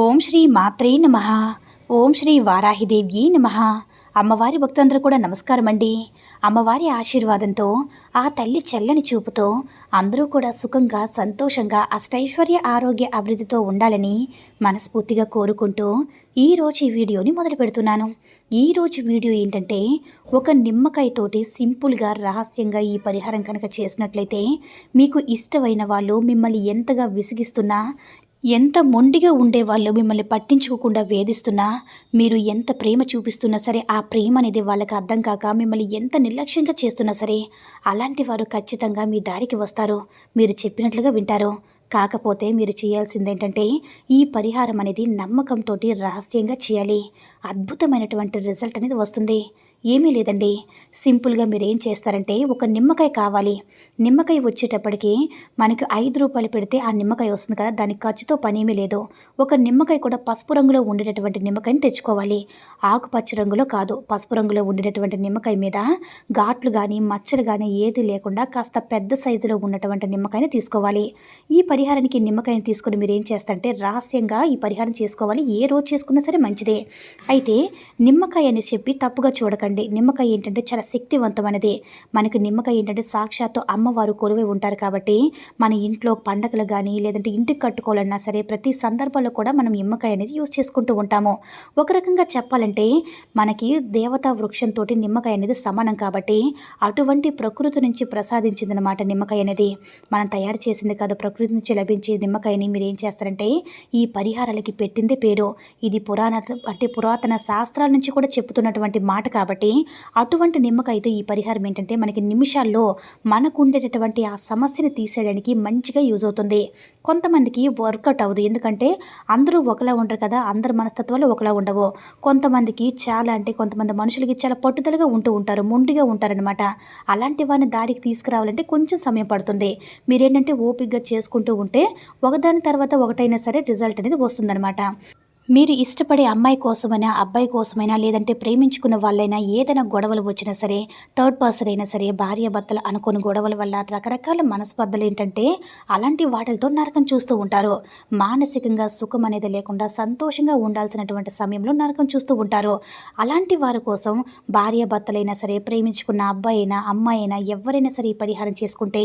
ఓం శ్రీ మాత్రే నమ. ఓం శ్రీ వారాహిదేవ్యే నమ. అమ్మవారి భక్తులందరూ కూడా నమస్కారం అండి. అమ్మవారి ఆశీర్వాదంతో ఆ తల్లి చల్లని చూపుతో అందరూ కూడా సుఖంగా సంతోషంగా అష్టైశ్వర్య ఆరోగ్య అభివృద్ధితో ఉండాలని మనస్ఫూర్తిగా కోరుకుంటూ ఈరోజు ఈ వీడియోని మొదలు పెడుతున్నాను. ఈరోజు వీడియో ఏంటంటే ఒక నిమ్మకాయతోటి సింపుల్గా రహస్యంగా ఈ పరిహారం కనుక చేసినట్లయితే మీకు ఇష్టమైన వాళ్ళు మిమ్మల్ని ఎంతగా విసిగిస్తున్నా ఎంత మొండిగా ఉండేవాళ్ళు మిమ్మల్ని పట్టించుకోకుండా వేధిస్తున్నా మీరు ఎంత ప్రేమ చూపిస్తున్నా సరే ఆ ప్రేమ అనేది వాళ్ళకి అర్థం కాక మిమ్మల్ని ఎంత నిర్లక్ష్యంగా చేస్తున్నా సరే అలాంటి వారు ఖచ్చితంగా మీ దారికి వస్తారు. మీరు చెప్పినట్లుగా వింటారు. కాకపోతే మీరు చేయాల్సింది ఏంటంటే ఈ పరిహారం అనేది నమ్మకంతో రహస్యంగా చేయాలి. అద్భుతమైనటువంటి రిజల్ట్ అనేది వస్తుంది. ఏమీ లేదండి. సింపుల్గా మీరు ఏం చేస్తారంటే ఒక నిమ్మకాయ కావాలి. నిమ్మకాయ వచ్చేటప్పటికి మనకి ఐదు రూపాయలు పెడితే ఆ నిమ్మకాయ వస్తుంది కదా దానికి ఖర్చుతో పనేమీ లేదు. ఒక నిమ్మకాయ కూడా పసుపు రంగులో ఉండేటటువంటి నిమ్మకాయని తెచ్చుకోవాలి. ఆకుపచ్చ రంగులో కాదు పసుపు రంగులో ఉండేటటువంటి నిమ్మకాయ మీద ఘాట్లు కానీ మచ్చలు కానీ ఏది లేకుండా కాస్త పెద్ద సైజులో ఉన్నటువంటి నిమ్మకాయని తీసుకోవాలి. ఈ పరిహారానికి నిమ్మకాయని తీసుకొని మీరు ఏం చేస్తారంటే రహస్యంగా ఈ పరిహారం చేసుకోవాలి. ఏ రోజు చేసుకున్నా సరే మంచిదే. అయితే నిమ్మకాయ అని చెప్పి తప్పుగా చూడకండి. నిమ్మకాయ ఏంటంటే చాలా శక్తివంతమైనది. మనకి నిమ్మకాయ ఏంటంటే సాక్షాత్తు అమ్మవారు కొలువై ఉంటారు కాబట్టి మన ఇంట్లో పండగలు కానీ లేదంటే ఇంటికి కట్టుకోవాలన్నా సరే ప్రతి సందర్భంలో కూడా మనం నిమ్మకాయ అనేది యూజ్ చేసుకుంటూ ఉంటాము. ఒక రకంగా చెప్పాలంటే మనకి దేవతా వృక్షంతో నిమ్మకాయ అనేది సమానం కాబట్టి అటువంటి ప్రకృతి నుంచి ప్రసాదించిందనమాట నిమ్మకాయ అనేది. మనం తయారు చేసింది కాదు ప్రకృతి నుంచి లభించే నిమ్మకాయని మీరు ఏం చేస్తారంటే ఈ పరిహారాలకి పెట్టిందే పేరు. ఇది పురాణ అంటే పురాతన శాస్త్రాల నుంచి కూడా చెప్తున్నటువంటి మాట కాబట్టి అటువంటి నిమ్మకాయతో ఈ పరిహారం ఏంటంటే మనకి నిమిషాల్లో మనకు ఉండేటటువంటి ఆ సమస్యను తీసేయడానికి మంచిగా యూజ్ అవుతుంది. కొంతమందికి వర్కౌట్ అవ్వదు. ఎందుకంటే అందరూ ఒకలా ఉండరు కదా. అందరి మనస్తత్వాలు ఒకలా ఉండవు. కొంతమందికి చాలా అంటే కొంతమంది మనుషులకి చాలా పట్టుదలగా ఉంటూ ఉంటారు. మొండిగా ఉంటారనమాట అలాంటి వారిని దారికి తీసుకురావాలంటే కొంచెం సమయం పడుతుంది. మీరేంటంటే ఓపికగా చేసుకుంటూ ఉంటే ఒకదాని తర్వాత ఒకటైనా సరే రిజల్ట్ అనేది వస్తుందన్నమాట. మీరు ఇష్టపడే అమ్మాయి కోసమైనా అబ్బాయి కోసమైనా లేదంటే ప్రేమించుకున్న వాళ్ళైనా ఏదైనా గొడవలు వచ్చినా సరే థర్డ్ పర్సన్ అయినా సరే భార్య భర్తలు అనుకుని గొడవల వల్ల రకరకాల మనస్పర్ధలు ఏంటంటే అలాంటి వాటిలతో నరకం చూస్తూ ఉంటారు. మానసికంగా సుఖం అనేది లేకుండా సంతోషంగా ఉండాల్సినటువంటి సమయంలో నరకం చూస్తూ ఉంటారు. అలాంటి వారి కోసం భార్య భర్తలైనా సరే ప్రేమించుకున్న అబ్బాయి అయినా అమ్మాయి అయినా ఎవరైనా సరే పరిహారం చేసుకుంటే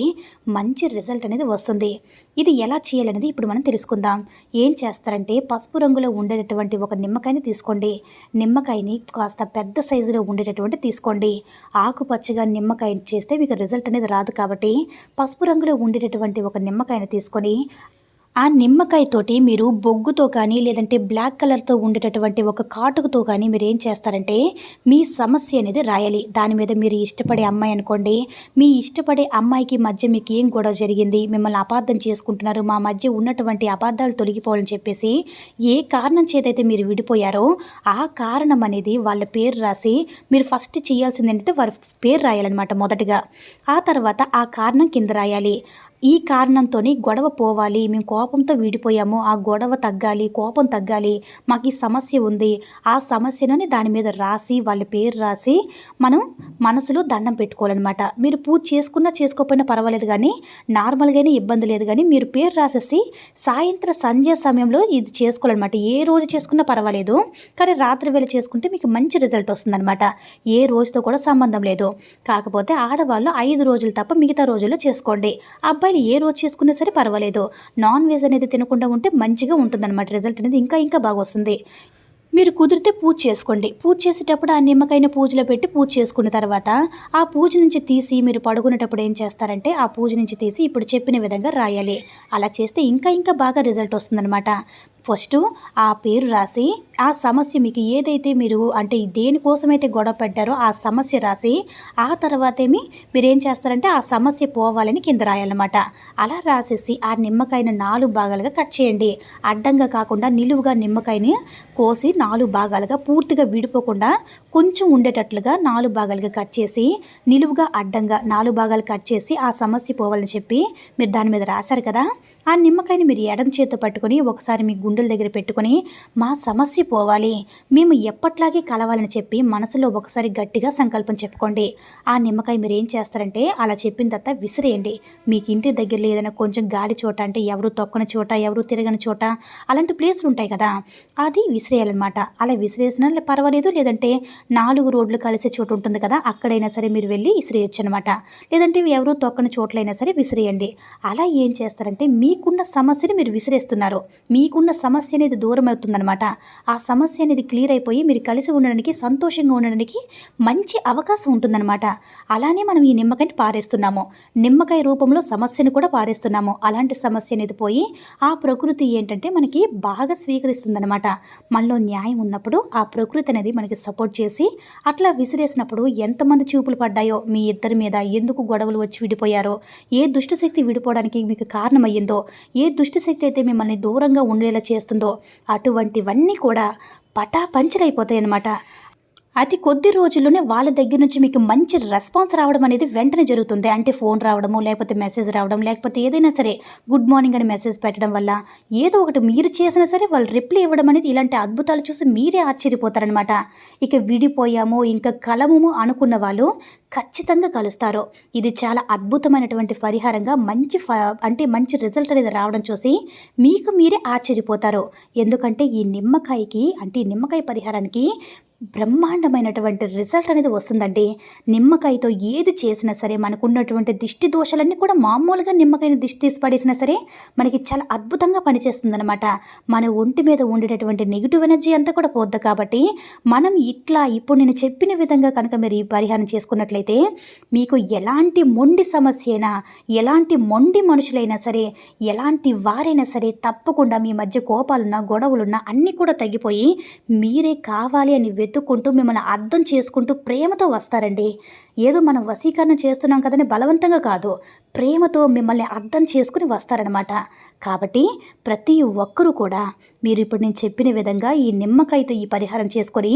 మంచి రిజల్ట్ అనేది వస్తుంది. ఇది ఎలా చేయాలనేది ఇప్పుడు మనం తెలుసుకుందాం. ఏం చేస్తారంటే పసుపు రంగులో ఉండేటటువంటి ఒక నిమ్మకాయని తీసుకోండి. నిమ్మకాయని కాస్త పెద్ద సైజులో ఉండేటటువంటి తీసుకోండి. ఆకుపచ్చగా నిమ్మకాయ చేస్తే మీకు రిజల్ట్ అనేది రాదు కాబట్టి పసుపు రంగులో ఉండేటటువంటి ఒక నిమ్మకాయని తీసుకొని ఆ నిమ్మకాయతోటి మీరు బొగ్గుతో కానీ లేదంటే బ్లాక్ కలర్తో ఉండేటటువంటి ఒక కాటుకతో కానీ మీరు ఏం చేస్తారంటే మీ సమస్య అనేది రాయాలి. దాని మీద మీరు ఇష్టపడే అమ్మాయి అనుకోండి. మీ ఇష్టపడే అమ్మాయికి మధ్య మీకు ఏం గొడవ జరిగింది? మిమ్మల్ని అపార్థం చేసుకుంటున్నారు. మా మధ్య ఉన్నటువంటి అపార్థాలు తొలగిపోవాలని చెప్పేసి ఏ కారణం చేతైతే మీరు విడిపోయారో ఆ కారణం అనేది వాళ్ళ పేరు రాసి మీరు ఫస్ట్ చేయాల్సింది ఏంటంటే వారి పేరు రాయాలన్నమాట మొదటగా. ఆ తర్వాత ఆ కారణం కింద రాయాలి. ఈ కారణంతోనే గొడవ పోవాలి మేము కోపంతో విడిపోయాము ఆ గొడవ తగ్గాలి కోపం తగ్గాలి మాకు ఈ సమస్య ఉంది. ఆ సమస్యను దాని మీద రాసి వాళ్ళ పేరు రాసి మనం మనసులో దండం పెట్టుకోవాలన్నమాట. మీరు పూజ చేసుకున్నా చేసుకోకపోయినా పర్వాలేదు కానీ నార్మల్గానే ఇబ్బంది లేదు కానీ మీరు పేరు రాసేసి సాయంత్రం సంధ్య సమయంలో ఇది చేసుకోవాలన్నమాట. ఏ రోజు చేసుకున్నా పర్వాలేదు కానీ రాత్రి వేళ చేసుకుంటే మీకు మంచి రిజల్ట్ వస్తుందన్నమాట. ఏ రోజుతో కూడా సంబంధం లేదు. కాకపోతే ఆడవాళ్ళు ఐదు రోజులు తప్ప మిగతా రోజుల్లో చేసుకోండి. అబ్బాయి అబ్బాయిలు ఏ రోజు చేసుకున్నా సరే పర్వాలేదు. నాన్ వెజ్ అనేది తినకుండా ఉంటే మంచిగా ఉంటుందన్నమాట రిజల్ట్ అనేది. ఇంకా ఇంకా బాగా వస్తుంది. మీరు కుదిరితే పూజ చేసుకోండి. పూజ చేసేటప్పుడు ఆ నిమ్మకాయని పూజలో పెట్టి పూజ చేసుకున్న తర్వాత ఆ పూజ నుంచి తీసి మీరు పడుకునేటప్పుడు ఏం చేస్తారంటే ఆ పూజ నుంచి తీసి ఇప్పుడు చెప్పిన విధంగా రాయాలి. అలా చేస్తే ఇంకా ఇంకా బాగా రిజల్ట్ వస్తుందన్నమాట. ఫస్ట్ ఆ పేరు రాసి ఆ సమస్య మీకు ఏదైతే మీరు అంటే దేనికోసమైతే గొడవ పెట్టారో ఆ సమస్య రాసి ఆ తర్వాతేమి మీరు ఏం చేస్తారంటే ఆ సమస్య పోవాలని కింద రాయాలన్నమాట. అలా రాసేసి ఆ నిమ్మకాయను నాలుగు భాగాలుగా కట్ చేయండి. అడ్డంగా కాకుండా నిలువుగా నిమ్మకాయని కోసి నాలుగు భాగాలుగా పూర్తిగా విడిపోకుండా కొంచెం ఉండేటట్లుగా నాలుగు భాగాలుగా కట్ చేసి నిలువుగా అడ్డంగా నాలుగు భాగాలు కట్ చేసి ఆ సమస్య పోవాలని చెప్పి మీరు దాని మీద రాశారు కదా ఆ నిమ్మకాయని మీరు ఎడం చేత పట్టుకొని ఒకసారి మీ గుండెల దగ్గర పెట్టుకొని మా సమస్య పోవాలి. మేము ఎప్పట్లాగే కలవాలని చెప్పి మనసులో ఒకసారి గట్టిగా సంకల్పం చెప్పుకోండి. ఆ నిమ్మకాయ మీరు ఏం చేస్తారంటే అలా చెప్పిన తర్వాత విసిరేయండి. మీకు ఇంటి దగ్గరలో ఏదైనా కొంచెం గాలి చోట అంటే ఎవరు తొక్కని చోట ఎవరు తిరగని చోట అలాంటి ప్లేసులు ఉంటాయి కదా అది విసిరేయాలన్నమాట. అలా విసిరేసినా పర్వాలేదు లేదంటే నాలుగు రోడ్లు కలిసే చోటు ఉంటుంది కదా అక్కడైనా సరే మీరు వెళ్ళి విసిరేయచ్చు అనమాట లేదంటే ఎవరు తొక్కని చోట్లైనా సరే విసిరేయండి. అలా ఏం చేస్తారంటే మీకున్న సమస్యని మీరు విసిరేస్తున్నారు. మీకున్న సమస్య అనేది దూరం అవుతుందనమాట ఆ సమస్య అనేది క్లియర్ అయిపోయి మీరు కలిసి ఉండడానికి సంతోషంగా ఉండడానికి మంచి అవకాశం ఉంటుందన్నమాట. అలానే మనం ఈ నిమ్మకాయని పారేస్తున్నాము. నిమ్మకాయ రూపంలో సమస్యను కూడా పారేస్తున్నాము. అలాంటి సమస్య అనేది పోయి ఆ ప్రకృతి ఏంటంటే మనకి బాగా స్వీకరిస్తుందనమాట మనలో న్యాయం ఉన్నప్పుడు ఆ ప్రకృతి అనేది మనకి సపోర్ట్ చేసి అట్లా విసిరేసినప్పుడు ఎంతమంది చూపులు పడ్డాయో మీ ఇద్దరి మీద ఎందుకు గొడవలు వచ్చి విడిపోయారో ఏ దుష్టశక్తి విడిపోవడానికి మీకు కారణమయ్యిందో ఏ దుష్టశక్తి అయితే మిమ్మల్ని దూరంగా ఉండేలా చేస్తుందో అటువంటివన్నీ కూడా పటాపంచలైపోతాయి అన్నమాట అతి కొద్ది రోజుల్లోనే వాళ్ళ దగ్గర నుంచి మీకు మంచి రెస్పాన్స్ రావడం అనేది వెంటనే జరుగుతుంది. అంటే ఫోన్ రావడము లేకపోతే మెసేజ్ రావడం లేకపోతే ఏదైనా సరే గుడ్ మార్నింగ్ అని మెసేజ్ పెట్టడం వల్ల ఏదో ఒకటి మీరు చేసినా సరే వాళ్ళు రిప్లై ఇవ్వడం అనేది ఇలాంటి అద్భుతాలు చూసి మీరే ఆశ్చర్యపోతారనమాట ఇక విడిపోయాము ఇంకా కలము అనుకున్న వాళ్ళు ఖచ్చితంగా కలుస్తారు. ఇది చాలా అద్భుతమైనటువంటి పరిహారంగా మంచి ఫ అంటే మంచి రిజల్ట్ అనేది రావడం చూసి మీకు మీరే ఆశ్చర్యపోతారు. ఎందుకంటే ఈ నిమ్మకాయకి అంటే ఈ నిమ్మకాయ పరిహారానికి బ్రహ్మాండమైనటువంటి రిజల్ట్ అనేది వస్తుందండి. నిమ్మకాయతో ఏది చేసినా సరే మనకున్నటువంటి దిష్టి దోషాలన్నీ కూడా మామూలుగా నిమ్మకాయని దిష్టి తీసి పడేసినా సరే మనకి చాలా అద్భుతంగా పనిచేస్తుందన్నమాట. మన ఒంటి మీద ఉండేటటువంటి నెగిటివ్ ఎనర్జీ అంతా కూడా పోద్ది కాబట్టి మనం ఇట్లా ఇప్పుడు నేను చెప్పిన విధంగా కనుక మీరు ఈ పరిహారం చేసుకున్నట్లయితే మీకు ఎలాంటి మొండి సమస్య అయినా ఎలాంటి మొండి మనుషులైనా సరే ఎలాంటి వారైనా సరే తప్పకుండా మీ మధ్య కోపాలున్నా గొడవలున్నా అన్నీ కూడా తగ్గిపోయి మీరే కావాలి అని వెతుక్కుంటూ మిమ్మల్ని అర్థం చేసుకుంటూ ప్రేమతో వస్తారండి. ఏదో మనం వశీకరణ చేస్తున్నాం కదని బలవంతంగా కాదు. ప్రేమతో మిమ్మల్ని అర్థం చేసుకుని వస్తారనమాట కాబట్టి ప్రతి ఒక్కరూ కూడా మీరు ఇప్పుడు నేను చెప్పిన విధంగా ఈ నిమ్మకాయతో ఈ పరిహారం చేసుకొని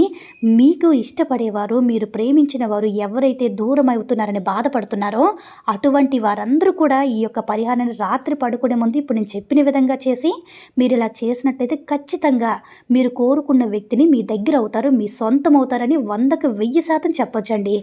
మీకు ఇష్టపడేవారు మీరు ప్రేమించిన వారు ఎవరైతే దూరం అవుతున్నారని బాధపడుతున్నారో అటువంటి వారందరూ కూడా ఈ యొక్క పరిహారాన్ని రాత్రి పడుకునే ముందు ఇప్పుడు నేను చెప్పిన విధంగా చేసి మీరు ఇలా చేసినట్టయితే ఖచ్చితంగా మీరు కోరుకున్న వ్యక్తిని మీ దగ్గర అవుతారు మీ సొంతం అవుతారని వందకు వెయ్యి శాతం చెప్పొచ్చండి.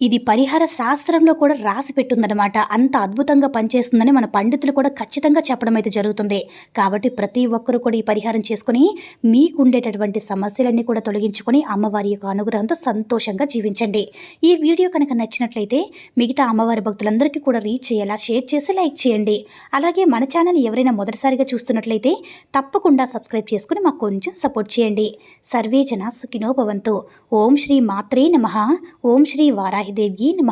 ఇది పరిహార శాస్త్రంలో కూడా రాసి పెట్టుందన్నమాట. అంత అద్భుతంగా పనిచేస్తుందని మన పండితులు కూడా ఖచ్చితంగా చెప్పడం అయితే జరుగుతుంది. కాబట్టి ప్రతి ఒక్కరూ కూడా ఈ పరిహారం చేసుకుని మీకుండేటటువంటి సమస్యలన్నీ కూడా తొలగించుకొని అమ్మవారి యొక్క అనుగ్రహంతో సంతోషంగా జీవించండి. ఈ వీడియో కనుక నచ్చినట్లయితే మిగతా అమ్మవారి భక్తులందరికీ కూడా రీచ్ చేయాలా షేర్ చేసి లైక్ చేయండి. అలాగే మన ఛానల్ ఎవరైనా మొదటిసారిగా చూస్తున్నట్లయితే తప్పకుండా సబ్స్క్రైబ్ చేసుకుని మాకు కొంచెం సపోర్ట్ చేయండి. సర్వే జన ఓం శ్రీ మాత్రే నమ. ఓం శ్రీ వారాహిదేవ్యీ నమ